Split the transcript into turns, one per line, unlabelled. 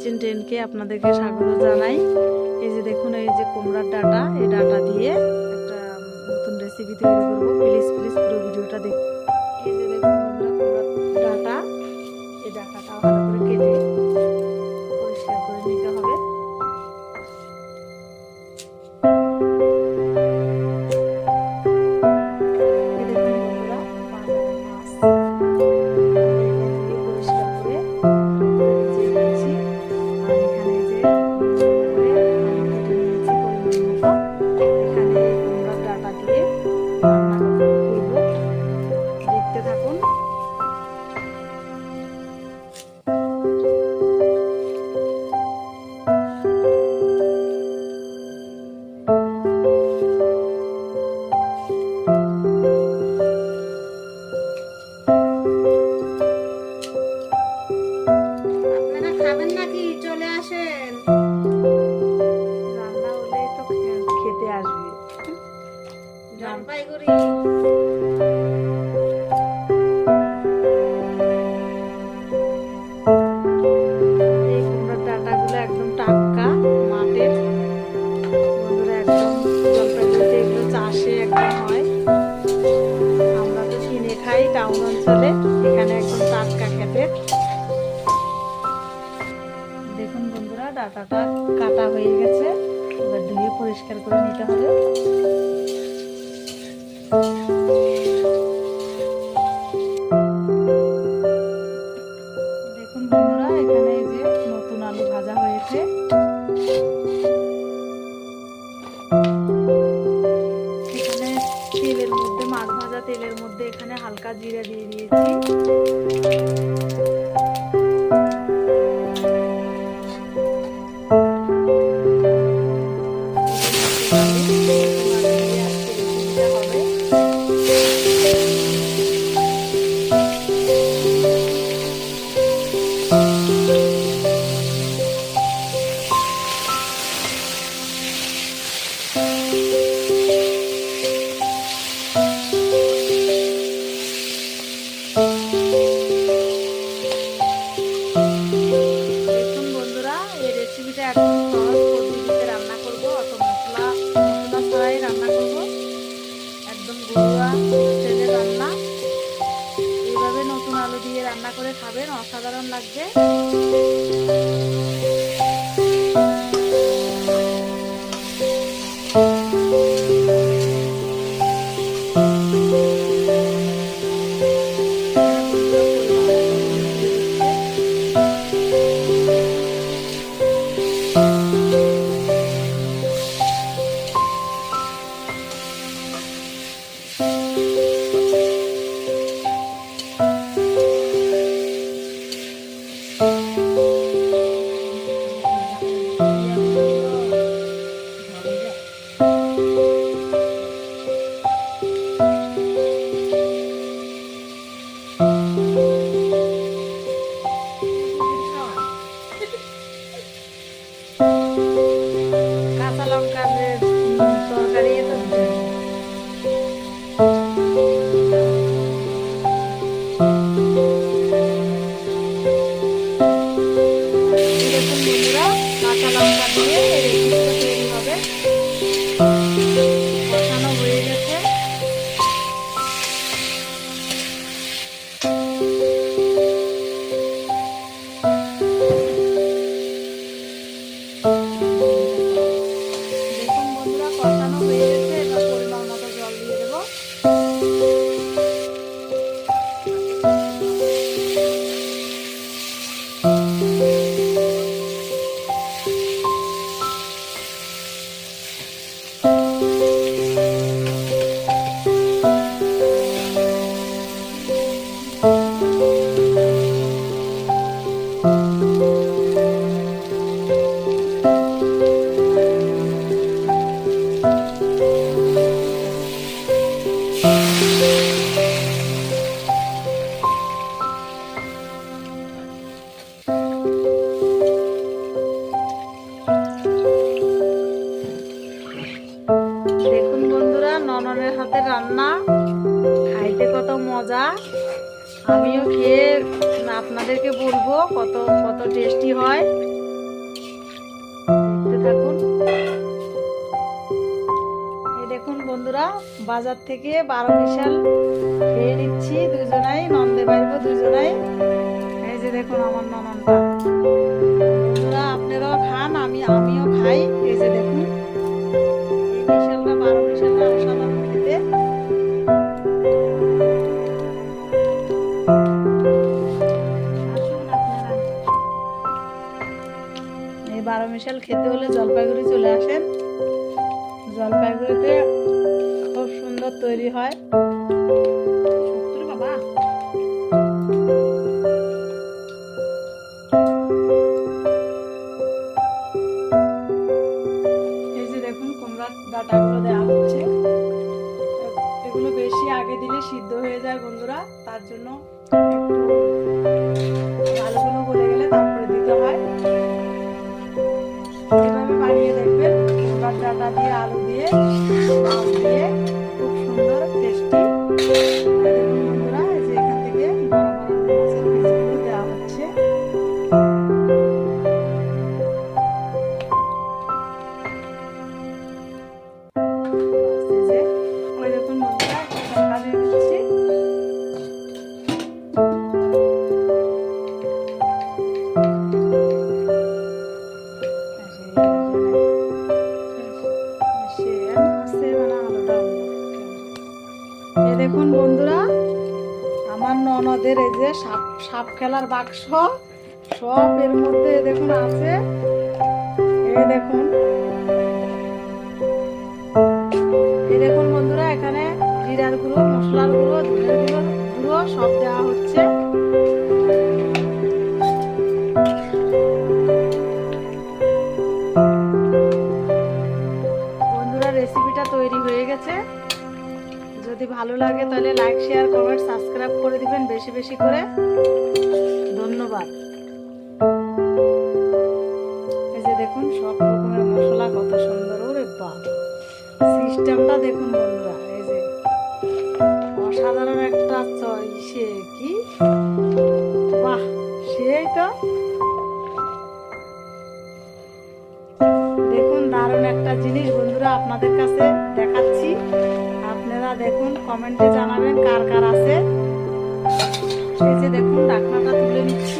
Kitchen টেনকে আপনাদেরকে স্বাগত জানাই। এই যে দেখুন, এই যে কুমড়ার ডাটা, এই ডাটা দিয়ে একটা নতুন রেসিপি তৈরি করব। প্লিজ প্লিজ পুরো ভিডিওটা দেখুন।
যাবেন নাকি? চলে আসেন।
রান্না হলে তো খেতে আসবে।
জলপাইগুড়ি।
ডাটাটা কাটা হয়ে গেছে। এবার ধুয়ে পরিষ্কার করে নিতে হবে। de. আমাদের সরকারি হাতের রান্না, খাইতে কত মজা। আমিও খেয়ে আপনাদেরকে বলব কত কত টেস্টি হয়। এই দেখুন বন্ধুরা, বাজার থেকে বারো বিশাল খেয়ে নিচ্ছি দুজনাই, নন্দে বাইব দুজনাই। এই যে দেখুন আমার ননদটা। বন্ধুরা, আপনারাও খান, আমি, আমিও খাই। মিশাল খেতে হলে জলপাইগুড়ি চলে আসেন। জলপাইগুড়িতে খুব সুন্দর তৈরি হয়। বাবা। এই যে দেখুন কুমড়ার ডাটাগুলো দেওয়া হচ্ছে। এগুলো বেশি আগে দিলে সিদ্ধ হয়ে যায় বন্ধুরা তার জন্য একটু আলুগুলো গলে গেলে তারপরে দিতে হয়। দিয়ে আলু দিয়ে আলু দিয়ে খুব সুন্দর টেস্টি সাপ সাপ খেলার বাক্স সব এর মধ্যে এ দেখুন আছে। এই দেখুন। এই দেখুন বন্ধুরা, এখানে জিরার গুঁড়ো, মশলার গুঁড়ো ধনের গুঁড়ো গুঁড়ো সব দেওয়া হচ্ছে। বেশি করে। ধন্যবাদ। এই যে দেখুন, সব রকমের মশলা, কত সুন্দর, ওরে বাপ। সিস্টেমটা দেখুন বন্ধুরা, এই যে। অসাধারণ একটা ইসে কি? বাহ, সেই তো। দেখুন, দারুণ একটা জিনিস বন্ধুরা আপনাদের কাছে দেখাচ্ছি। আপনারা দেখুন, কমেন্টে জানাবেন কার কার আছে। যে দেখুন ডাকনাটা তুলে নিচ্ছি।